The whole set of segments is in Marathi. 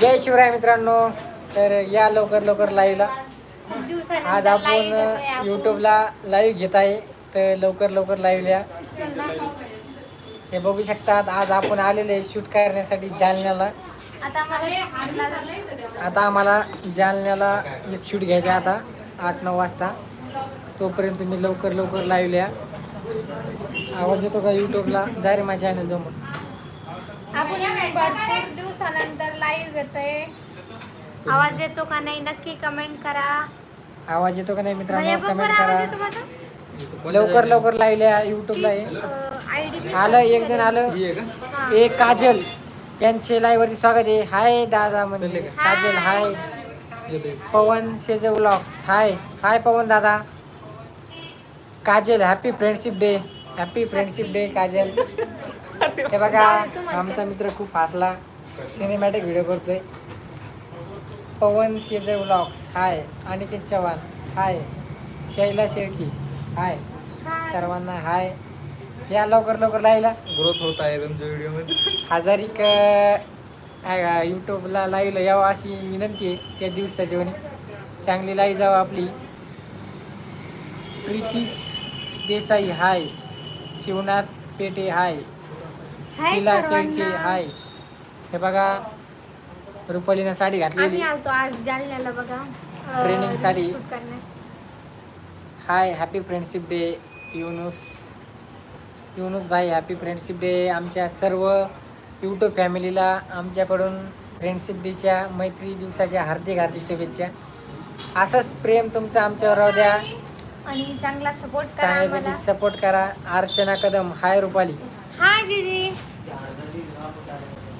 जय शिवराय मित्रांनो तर या लवकर लवकर लाईव्हला आज आपण. यूट्यूबला लाईव्ह घेत आहे तर लवकर लवकर लाईव्ह या हे बघू शकतात आज आपण आलेले शूट करण्यासाठी जालन्याला. आता आम्हाला जालन्याला एक शूट घ्यायचं आता आठ नऊ वाजता. तोपर्यंत तुम्ही लवकर लवकर लाईव्ह या आवाज येतो का यूट्यूबला जा रे माझ्या चॅनल जमून आपण भरपूर दिवसानंतर लाईव्ह घेतोय. आवाज येतो का नाही नक्की कमेंट करा. आवाज येतो का नाही मित्रांनो? कमेंट आवाज करा. माझा लवकर लवकर लाईव्ह या यूट्यूबला आहे आय डी आलं एक जण आलं. एक काजल. यांचे लाईव्ह वरती स्वागत आहे. हाय दादा म्हणजे काजल हाय. पवन शेज व्लॉग्स हाय. हाय पवन दादा. Kajal happy friendship day happy friendship day Kajal. हे बघा आमचा मित्र खूप हसला. सिनेमॅटिक व्हिडिओ करतोय. Pawan शेज vlogs hi Aniket Chavan hi Shaila Shelki hi सर्वांना हाय या लवकर लवकर लाईला ग्रोथ होत आहे तुमच्या व्हिडिओमध्ये. हजारिक यूट्यूबला लाईव्हला यावं अशी विनंती आहे. त्या दिवसाची म्हणे. चांगली लाई जावं आपली. प्रीतीश देसाई हाय शिवनाथ पेटे हाय हाय शिला सर्वांना. शेळके हाय. हे बघा रुपालीनं साडी घातलेली. आम्ही आलतो आज जालन्याला बघा. अं, Training साठी. shoot करण्यासाठी. Hi happy friendship day Yunus. Yunus भाई हॅपी फ्रेंडशिप डे आमच्या सर्व यूट्यूब फॅमिलीला आमच्याकडून फ्रेंडशिप डेच्या मैत्री दिवसाच्या हार्दिक हार्दिक शुभेच्छा. असंच प्रेम तुमचं आमच्यावर राहू द्या. आणि चांगला सपोर्ट करा चांगल्यापैकी सपोर्ट करा. अर्चना कदम. हाय रुपाली. हाय दीदी.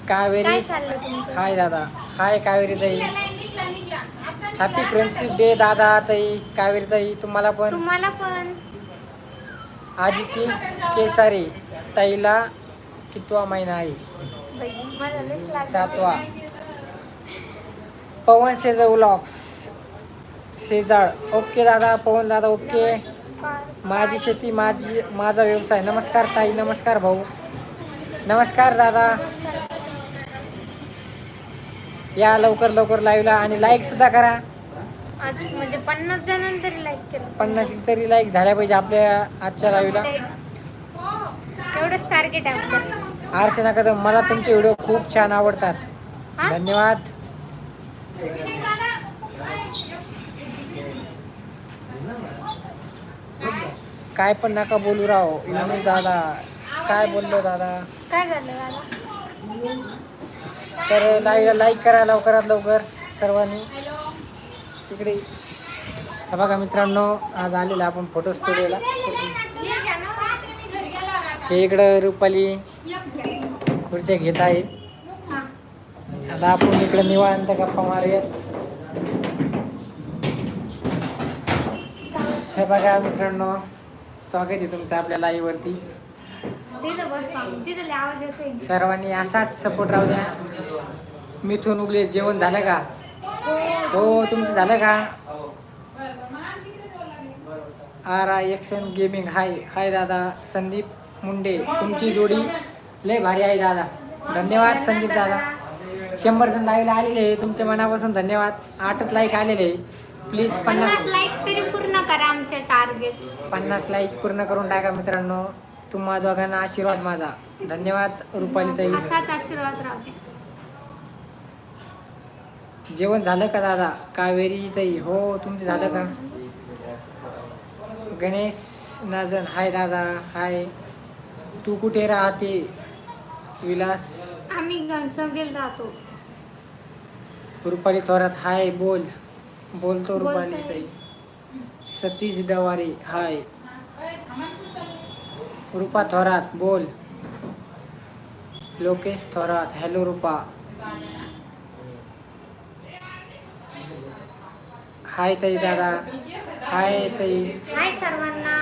कावेरी. काय चाललं तुमचं? हाय दादा. हाय कावेरी ताई. हॅपी फ्रेंडशिप डे दादा ताई कावेरी ताई तुम्हाला पण. तुम्हाला पण. आदिती केसारे ताईला कितवा महिना आहे? बाई, मला लयच लागलं. सातवा. पवन शेजाळ व्लॉग्स शेजाळ ओके दादा पवन दादा ओके. माझी शेती माझी माझा व्यवसाय. नमस्कार ताई नमस्कार भाऊ. नमस्कार दादा. या लवकर लवकर लाईव्हला आणि लाईक सुद्धा करा. आज म्हणजे पन्नास जणांनी तरी लाईक केलं. पन्नास तरी लाईक झाल्या पाहिजे आपल्या आजच्या लाईव्हला तेवढंच टार्गेट आहे आपलं. अर्चना कदम मला तुमचे व्हिडिओ खूप छान आवडतात. हा? धन्यवाद. काय पण नका बोलू राव. युनुस दादा काय बोललो दादा? काय झालं दादा? तर लाईव्हला लाईक करा लवकरात लवकर सर्वांनी. तिकडे. हे बघा मित्रांनो आज आलेला आपण फोटो स्टुडिओला हे इकडं रुपाली खुर्च्या घेत आहे आता आपण इकडे निवांत गप्पा मारूयात. हे बघा मित्रांनो स्वागत आहे तुमचं आपल्या लाईव्ह वरती. तिथं बस तिथं लय आवाज येतोय. सर्वांनी असाच सपोर्ट राहू द्या. मिथून उगले जेवण झालं का? हो तुमचं झालं का? R I action gaming hi hi दादा संदीप मुंडे तुमची जोडी. लय भारी आहे दादा. धन्यवाद संदीप दादा. शंभर जण लाईव्हला आलेले आहे. तुमच्या मनापासून धन्यवाद. आठच लाईक आलेले आहे. प्लीज पन्नास. लाईक तरी पूर्ण करा आमचे टार्गेट पन्नास लाईक पूर्ण करून टाका मित्रांनो. तुम्हा दोघांना आशीर्वाद माझा. धन्यवाद रुपाली ताई. असाच आशीर्वाद राहू द्या. जेवण झालं का दादा? कावेरी ताई. हो तुमचं झालं का? गणेश नाजन. हाय दादा हाय. तू कुठे राहते? विलास. आम्ही घनसंगेल राहतो. रुपाली थोरात. हाय बोल. बोलतो रुपाली. ताई. सतीश डवारे हाय. रुपा थोरात बोल. लोकेश थोरात हॅलो रुपा. हाय ताई दादा. हाय ताई. हाय सर्वांना.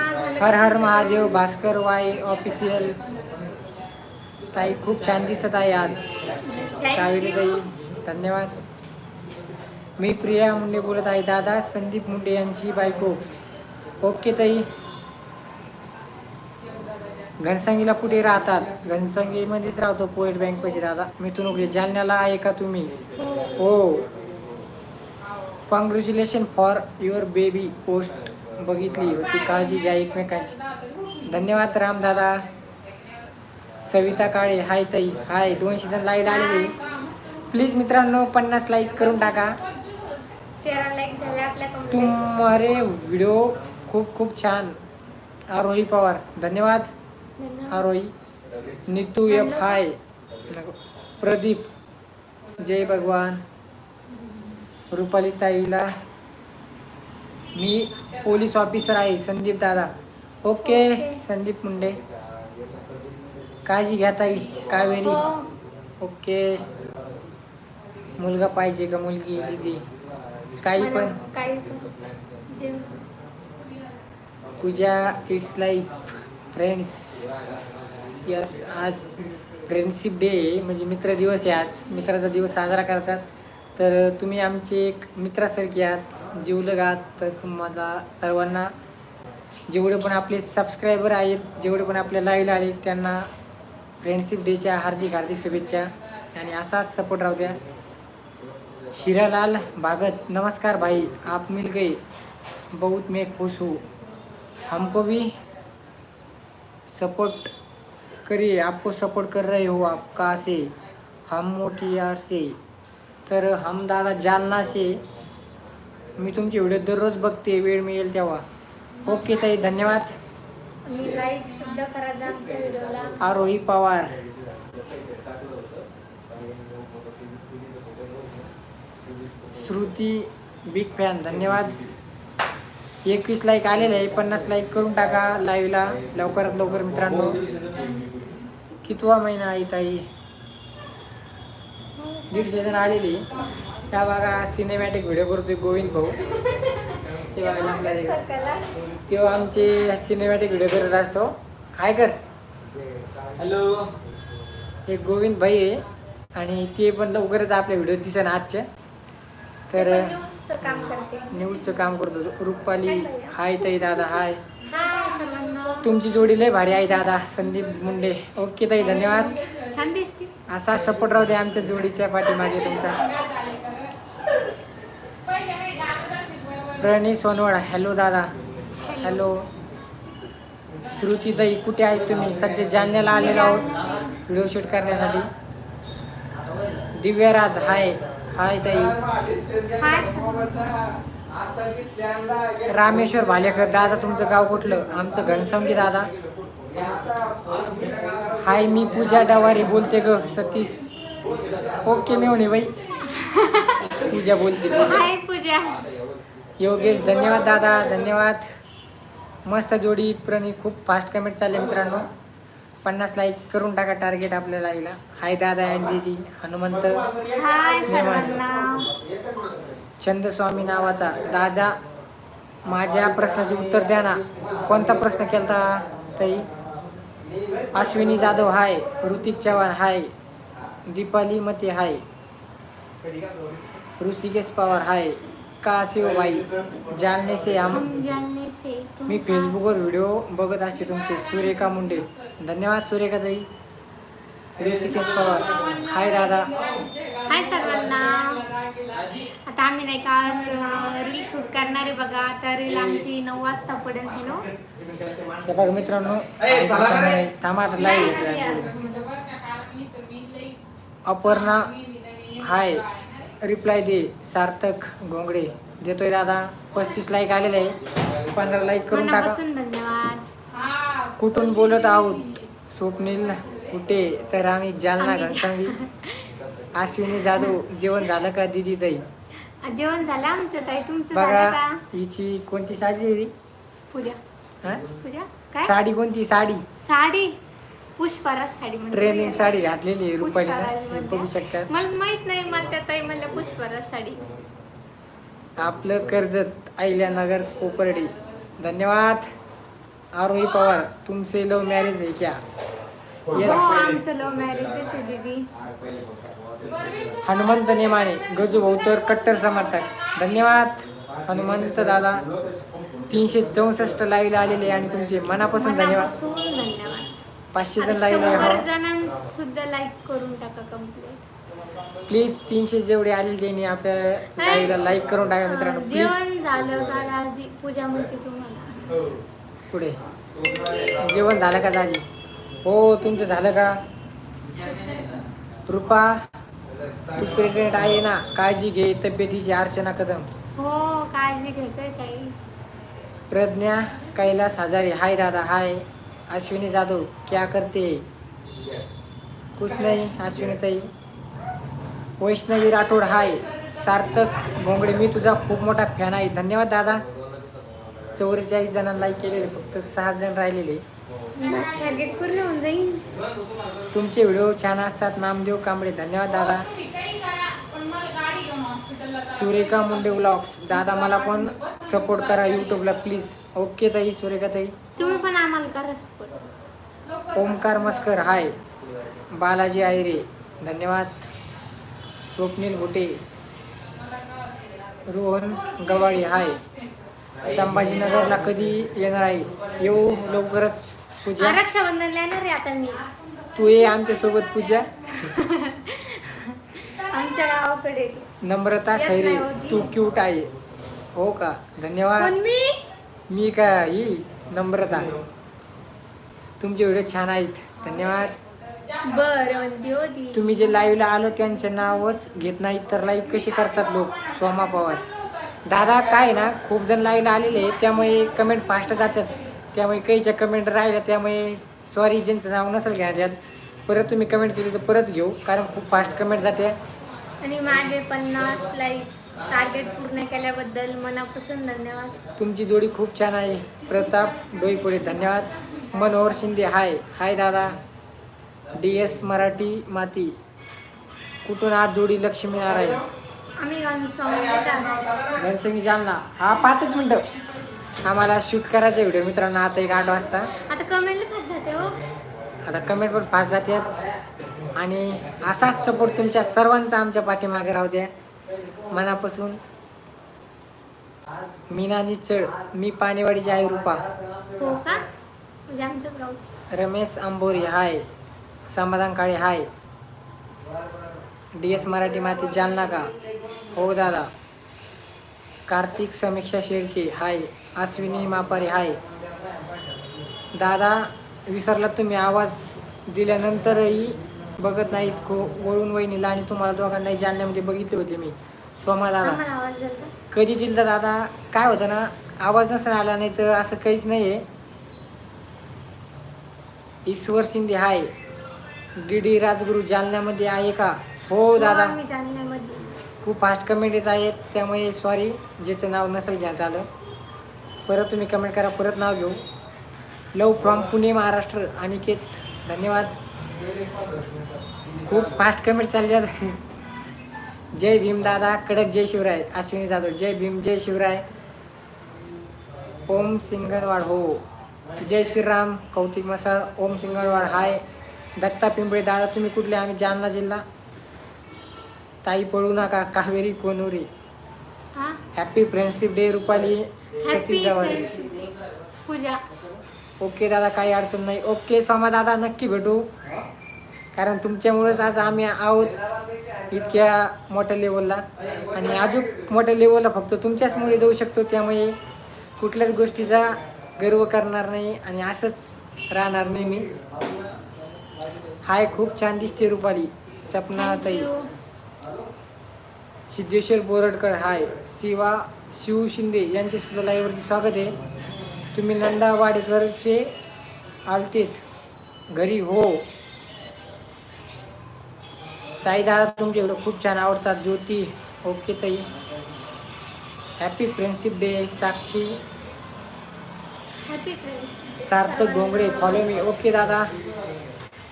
Har Har Mahadev Bhaskar Y official. ताई खूप छान दिसत आहे आज. कावेरी. ताई धन्यवाद. मी प्रिया मुंडे बोलत आहे. दादा संदीप मुंडे यांची बायको. ओके ताई. घनसंगीला कुठे राहतात? घनसंगीमध्येच राहतो पोस्ट बँक पैसे दादा मिथून उघडे. जालन्याला आहे का तुम्ही? हो. Congratulation for your baby post बघितली होती. काळजी घ्या एकमेकांची. धन्यवाद राम दादा. सविता काळे हाय ताई. हाय दोनशे जण लाइट आलेली. प्लीज मित्रांनो पन्नास लाईक करून टाका. तेरा लाईक झाले आपल्या कंप्लीट तुम्हारे व्हिडिओ खूप खूप छान. आरोही पवार धन्यवाद. आरोही. Nitu F hi. प्रदीप. जय भगवान. रुपाली ताईला मी पोलीस ऑफिसर आहे संदीप दादा. Okay okay. संदीप मुंडे. काळजी घ्या ताई कावेरी. हो. ओके. मुलगा पाहिजे का मुलगी दिदी? काही पण. काही Pooja it's life friends yes आज फ्रेंडशिप डे म्हणजे मित्र दिवस आहे आज. मित्राचा दिवस साजरा करतात. तर तुम्ही आमचे एक मित्रासारखे आहात. जीवलग आहात. तर तुम्हाला सर्वांना जेवढे पण आपले सबस्क्रायबर आहेत जेवढे पण आपल्या लाईव्ह आले त्यांना फ्रेंडशिप डेच्या हार्दिक हार्दिक शुभेच्छा. आणि असाच सपोर्ट राहू द्या. हीरालाल भागत नमस्कार भाई आप मिल गए। बहुत मैं खुश हूँ। हमको भी सपोर्ट करिए आपको सपोर्ट कर रहे हो आप कहाँ से? हम मोटियार से। तर हम दादा जालना से। मी तुमचे व्हिडिओ दररोज बघते वेळ मिळेल तेव्हा. ओके ताई धन्यवाद. मी लाईक सुद्धा करा जा आमच्या व्हिडिओला. आरोही पवार. श्रुती बिग फॅन धन्यवाद. एकवीस लाईक आलेले आहे पन्नास लाईक करून टाका लाईव्हला लवकरात लवकर मित्रांनो. कितवा महिना आहे ताई? दीडशे जण आलेली त्या बघा सिनेमॅटिक व्हिडिओ करतोय गोविंद भाऊ. तेव्हा आमचे सिनेमॅटिक व्हिडिओ करत असतो. हाय कर. हॅलो एक गोविंद भाई आहे. आणि ते पण लवकरच आपल्या व्हिडिओ दिसेन आजच्या तर न्यूजचं काम करते. न्यूजचं काम करतो. रुपाली हाय ताई दादा हाय. तुमची जोडी लय भारी आहे दादा संदीप मुंडे. ओके ताई धन्यवाद. छान दिसते. असा सपोर्ट राहू दे आमच्या जोडीच्या पाठीमागे तुमचा. प्रणीत सोनवड हॅलो दादा. हॅलो श्रुतीताई कुठे आहे तुम्ही? सध्या जालन्याला आलेलो आहोत. व्हिडिओ शूट करण्यासाठी. दिव्याराज हाय. हाय ताई. हाय. रामेश्वर भालेकर दादा तुमचं गाव कुठलं? आमचं घनसंगी दादा. हाय मी पूजा डवारी बोलते ग सतीश. ओके मेवणे बाई. पूजा बोलते. पूजा हाय पूजा. योगेश धन्यवाद दादा धन्यवाद. मस्त जोडी प्रणीत खूप फास्ट कमेंट चालले मित्रांनो. पन्नास लाईक करून टाका टार्गेट आपल्याला यायला हाय दादा अँड दीदी हनुमंत. सर्वांना. छंदस्वामी नावाचा दादा माझ्या प्रश्नाचे उत्तर द्या ना. कोणता प्रश्न केलता ताई? अश्विनी जाधव हाय. ऋतिक चव्हाण हाय. दीपाली मते हाय. ऋषिकेश पवार हाय. का शिव भाई जालने से हम मी फेसबुकवर व्हिडिओ बघत असते तुमचे सुरेखा मुंडे. धन्यवाद सुरेखा ताई ऋषिकेश पवार. हाय दादा. हाय सर्वांना. आता आम्ही नाही का आज रील शूट करणार आहे बघा. आता रील आमची नऊ वाजता पडेल है नो बघा मित्रांनो ए, चला का रे? थांबा आता लाईव्ह अपर्णा हाय रिप्लाय दे सार्थक घोंगडे देतोय दादा. पस्तीस लाईक आलेले आहे. पंधरा लाईक करून टाका. मनापासून धन्यवाद. कुठून बोलत आहोत? स्वप्नील कुठे? तर आम्ही जालना घनसंगी अश्विनी जाधव जेवण झालं का दिदी ताई? जेवण झालं आमचं ताई. तुमचं झालं बघा का? हिची कोणती साडी आहे ती? पूजा. हा? पूजा? काय? साडी कोणती? साडी. साडी? पुष्पराज साडी म्हणते. ट्रेनिंग साडी घातलेली आहे पुष्पराज म्हणते. बघू शकतात मला माहीत नाही मला त्या ताई म्हणल्या पुष्पराज साडी. आपलं कर्जत अहिल्यानगर कोपर्डी. धन्यवाद. आरोही पवार तुमचे लव मॅरेज आहे क्या? हो येस आमचं लव्ह मॅरेजच आहे दीदी. हनुमंत नेमाने गजू भाऊ तर कट्टर समर्थक. धन्यवाद हनुमंत दादा. तीनशे चौसष्ट लाईव्ह आलेले आणि तुमचे मनापासून धन्यवाद. पाचशे जण लाईव्ह सुद्धा लाईक करून टाका कंप्लीट प्लीज तीनशे जेवढे आलेले त्यांनी आपल्या लाईव्हला लाईक करून टाका मित्रांनो प्लीज जेवण झालं का राजी? पूजा म्हणते तुम्हाला. पुढे. जेवण झालं का झाली हो तुमचं झालं का? रुपा तू प्रेग्नेंट आहे ना काळजी घे तब्येतीची अर्चना कदम. हो काळजी घेतोय ताई. प्रज्ञा कैलास हजारे हाय दादा हाय. अश्विनी जाधव क्या करते? कुछ नाही अश्विनी ताई. वैष्णवी राठोड हाय. सार्थक भोंगडे मी तुझा खूप मोठा फॅन आहे. धन्यवाद दादा. चौवेचाळीस जणांना लाईक केलेले फक्त सहा जण राहिलेले. बस टार्गेट पूर्ण होऊन जाईल तुमचे व्हिडिओ छान असतात. नामदेव कांबळे धन्यवाद दादा. सुरेखा मुंडे व्लॉग्स दादा मला पण सपोर्ट करा यूट्यूबला प्लीज ओके ताई सुरेखा ताई. तुम्ही पण आम्हाला करा सपोर्ट ओमकार मस्कर हाय. बालाजी आयरे धन्यवाद. स्वप्नील घुटे रोहन गवाळी हाय. संभाजीनगरला कधी येणार आहे? येऊ लवकरच पूजा. रक्षाबंधनला येणार आहे आता मी. तू ये आमच्यासोबत पूजा. आमच्या गावाकडे. नम्रता खैरे. तू क्यूट आहे. हो का? धन्यवाद. मी? मी का ही? नम्रता. तुमचे व्हिडिओ छान आहेत. धन्यवाद. बर म्हणती होती तुम्ही जे लाईव्हला आलो त्यांचे नावच घेत नाहीत तर लाईव्ह कशी करतात लोक? सोमा पवार. दादा काय आहे ना खूप जण लाईव्हला आलेले आहेत, त्यामुळे कमेंट फास्ट जातात. त्यामुळे काहीच्या कमेंट राहिल्या त्यामुळे सॉरी ज्यांचं नाव नसेल घ्या त्यात परत तुम्ही कमेंट केली तर परत घेऊ कारण खूप फास्ट कमेंट जाते. आणि माझे पन्नास लाईक टार्गेट पूर्ण केल्याबद्दल मनापासून धन्यवाद. तुमची जोडी खूप छान आहे. प्रताप डोईपुढे धन्यवाद. मनोहर शिंदे हाय हाय दादा. डी एस मराठी माती. कुठून आज जोडी लक्ष्मी नारायण? आम्ही घनसंगीत घनसंगी जालना. हा पाचच मिनटं. आम्हाला शूट करायचा व्हिडिओ मित्रांनो आता एक आठ वाजता. आता कमेंटला जाते हो. आता कमेंट पण फास्ट जातात आणि असाच सपोर्ट तुमच्या सर्वांचा आमच्या पाठीमागे राहू द्या. मनापासून. मीना निचळ मी पाणीवाडीची आई रूपा. हो का? म्हणजे आमच्याच गावची. Ramesh Ambori hi. Samadhan Kale hi. D S Marathi माती जालना का हो दादा. कार्तिक समीक्षा शेळके हाय. अश्विनी मापारी हाय. दादा विसरला तुम्ही आवाज दिल्यानंतरही बघत नाहीत खो वळून वहिनीला आणि तुम्हाला दोघांनाही जालन्यामध्ये बघितले होते मी. सोमा दादा? कधी दिल तर दादा? काय होतं ना आवाज नसेल आला नाही तर असं काहीच नाही आहे Ishwar Shinde hi. D D Rajguru जालन्यामध्ये आहे का? हो दादा. आम्ही जालन्यामध्ये. खूप फास्ट कमेंट येत आहेत. त्यामुळे सॉरी ज्याचं नाव नसेल घेण्यात आलं. परत तुम्ही कमेंट करा परत नाव घेऊ. लव फ्रॉम पुणे महाराष्ट्र अनिकेत धन्यवाद. खूप फास्ट कमेंट चालले आहेत. जय भीम दादा कडक जय शिवराय अश्विनी जाधव. जय भीम जय शिवराय. ओम सिंगणवाड हो. जय श्रीराम कौतिक मसाळ ओम सिंगणवाड हाय. दत्ता पिंपळे दादा तुम्ही कुठले? आम्ही जालना जिल्हा. ताई पळू नका Kaveri Konuri. Happy friendship day Rupali. Satish Jawari Pooja. Okay दादा काही अडचण नाही. ओके सोमा दादा नक्की भेटू. कारण तुमच्यामुळेच आज आम्ही आहोत इतक्या मोठ्या लेवलला आणि अजून मोठ्या लेवलला फक्त तुमच्याचमुळे जाऊ शकतो त्यामुळे कुठल्याच गोष्टीचा गर्व करणार नाही आणि असंच राहणार नाही मी. हाय खूप छान दिसते रुपाली. सपना ताई सिद्धेश्वर बोरडकर हाय. शिवा शिव शिंदे यांचे सुद्धा लाईव्हवरती स्वागत आहे. तुम्ही नंदा वाडेकरचे आलतेत. घरी हो. ताई दादा तुमचे एवढं खूप छान आवडतात. ज्योती ओके ताई. Happy friendship day Sakshi. Sarthak Ghongade follow मी ओके दादा.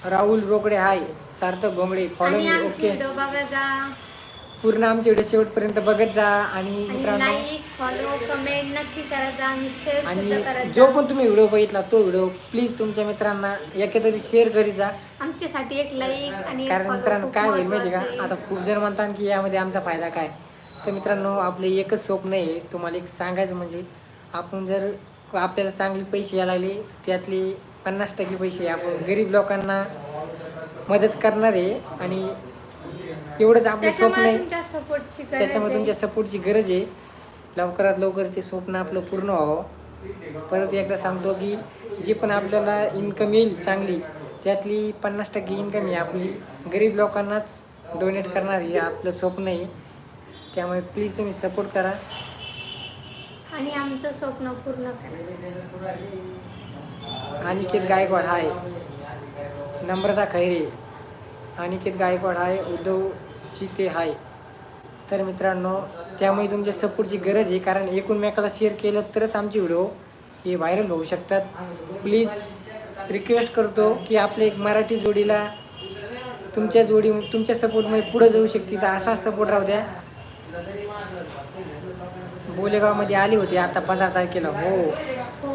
राहुल रोकडे हाय सार्थक घोंगडे फॉलो आणि मी आमची ओके व्हिडिओ बघा जा. पूर्ण आमचे व्हिडिओ शेवटपर्यंत बघत जा आणि आणि मित्रांनो लाईक फॉलो कमेंट नक्की करा जा आणि शेअर सुद्धा आणि जो. जा पण तुम्ही व्हिडिओ बघितला तो व्हिडिओ प्लीज तुमच्या मित्रांना एकेतरी शेअर करीत जा. आमच्यासाठी एक लाईक आणि एक कारण follow मित्रांनो खूप काय होईल माहिती का? महत्त्वाचं आहे. आता खूप जण म्हणतात की यामध्ये आमचा फायदा काय? तर मित्रांनो आपले एकच स्वप्न आहे. तुम्हाला एक सांगायचं म्हणजे आपण जर आपल्याला चांगले पैसे यायला लागले त्यातले पन्नास टक्के पैसे आपण गरीब लोकांना मदत करणार आहे आणि एवढंच आपलं स्वप्न त्याच्यामुळे आहे. तुमच्या सपोर्टची त्याच्यामुळे. तुमच्या सपोर्टची गरज आहे. लवकरात लवकर ते स्वप्न आपलं पूर्ण व्हावं. परत एकदा सांगतो की जी पण आपल्याला इन्कम येईल चांगली त्यातली पन्नास टक्के इन्कम ही आपली. गरीब लोकांनाच डोनेट करणार हे आपलं स्वप्न आहे. त्यामुळे प्लीज तुम्ही सपोर्ट करा. आणि आमचं स्वप्न पूर्ण करा. अनिकेत गायकवाड हाय. नम्रता खैरे. अनिकेत गायकवाड हाय उद्धव चिते हाय. तर मित्रांनो त्यामुळे तुमच्या सपोर्टची गरज आहे कारण एकूणमेकाला शेअर केलं तरच आमचे व्हिडिओ हे व्हायरल होऊ शकतात. प्लीज रिक्वेस्ट करतो की आपल्या एक मराठी जोडीला तुमच्या जोडी तुमच्या सपोर्टमुळे पुढे जाऊ शकते. तर असाच सपोर्ट राहू द्या. बोलेगावमध्ये आली होती आता पंधरा तारखेला. हो.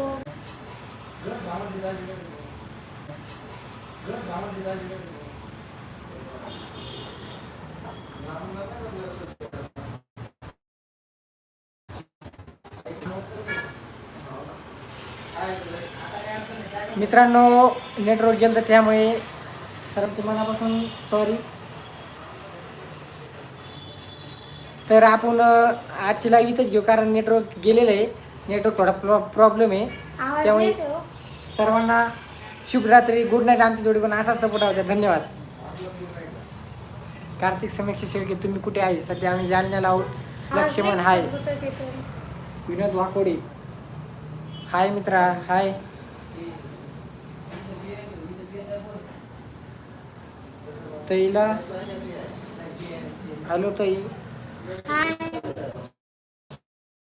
मित्रांनो नेटवर्क गेलं तर त्यामुळे सर मनापासून सॉरी तर आपण आजची लाईव्ह इथंच घेऊ कारण नेटवर्क गेलेलं आहे. नेटवर्क थोडा प्रॉ प्रॉब्लेम आहे. त्यामुळे सर्वांना शुभ रात्री गुड नाईट आमची जोडी पण असाच सपोर्ट होत्या धन्यवाद. कार्तिक समीक्ष शेळके तुम्ही कुठे आहे? सध्या आम्ही जालन्याला आहोत. लक्ष्मण हाय. विनोद वाकोडे. हाय मित्रा. हाय. तईला हॅलो ताई हाय.